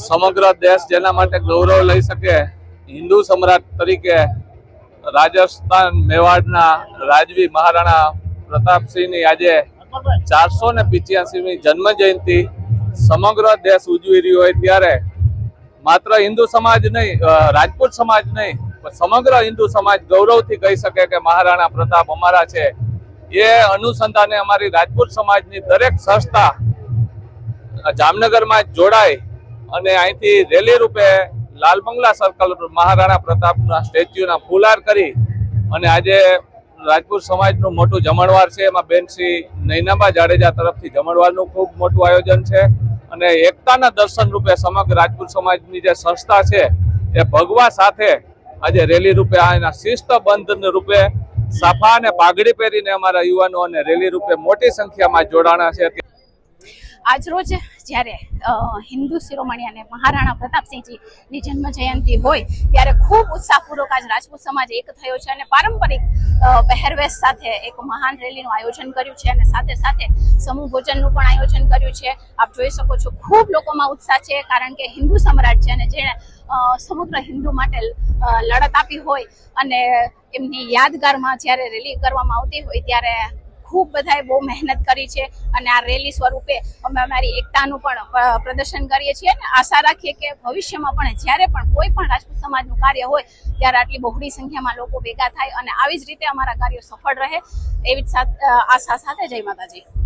સમગ્ર દેશ જેના માટે ગૌરવ લઈ શકે, હિન્દુ સમ્રાટ તરીકે રાજસ્થાન મેવાડના રાજવી મહારાણા પ્રતાપસિંહની આજે ચારસો ને પિચ્યાસીમી જન્મ જયંતિ સમગ્ર દેશ ઉજવી રહ્યો હોય ત્યારે માત્ર હિન્દુ સમાજ નહીં રાજપૂત સમાજ નહીં, પણ સમગ્ર હિન્દુ સમાજ ગૌરવથી કહી શકે કે મહારાણા પ્રતાપ અમારા છે. એ અનુસંધાને અમારી રાજપૂત સમાજની દરેક સંસ્થા જામનગરમાં જોડાઈ અને અહીંથી રેલી રૂપે લાલ બંગલા સર્કલ મહારાણા પ્રતાપના સ્ટેચ્યુના ફુલાર કરી અને આજે રાજપૂત સમાજનું મોટું જમણવાર છે. એમાં બેન શ્રી નૈનાબા જાડેજા તરફથી જમણવારનું ખૂબ મોટું આયોજન છે અને એકતાના દર્શન રૂપે સમગ્ર રાજપૂત સમાજની જે સંસ્થા છે એ ભગવા સાથે આજે રેલી રૂપે એના શિસ્તબંધ રૂપે સાફા અને પાઘડી પહેરીને અમારા યુવાનો અને રેલી રૂપે મોટી સંખ્યામાં જોડાણા છે. આજરોજ જ્યારે હિન્દુ શિરોમણી અને મહારાણા પ્રતાપસિંહજીની જન્મ જયંતિ હોય, ત્યારે ખૂબ ઉત્સાહપૂર્વક આજ રાજપૂત સમાજ એક થયો છે અને પારંપરિક પહેરવેશ સાથે એક મહાન રેલીનું આયોજન કર્યું છે અને સાથે સાથે સમૂહ ભોજનનું પણ આયોજન કર્યું છે. આપ જોઈ શકો છો ખૂબ લોકોમાં ઉત્સાહ છે કારણ કે હિન્દુ સમ્રાટ છે અને જેણે સમગ્ર હિન્દુ માટે લડત આપી હોય અને એમની યાદગારમાં જ્યારે રેલી કરવામાં આવતી હોય ત્યારે ખૂબ બધાએ બહુ મહેનત કરી છે અને આ રેલી સ્વરૂપે અમે અમારી એકતાનું પણ પ્રદર્શન કરીએ છીએ અને આશા રાખીએ કે ભવિષ્યમાં પણ જ્યારે પણ કોઈ પણ રાજપૂત સમાજનું કાર્ય હોય, ત્યારે આટલી બહોળી સંખ્યામાં લોકો ભેગા થાય અને આવી જ રીતે અમારા કાર્યો સફળ રહે. એવી જ આશા સાથે જય માતાજી.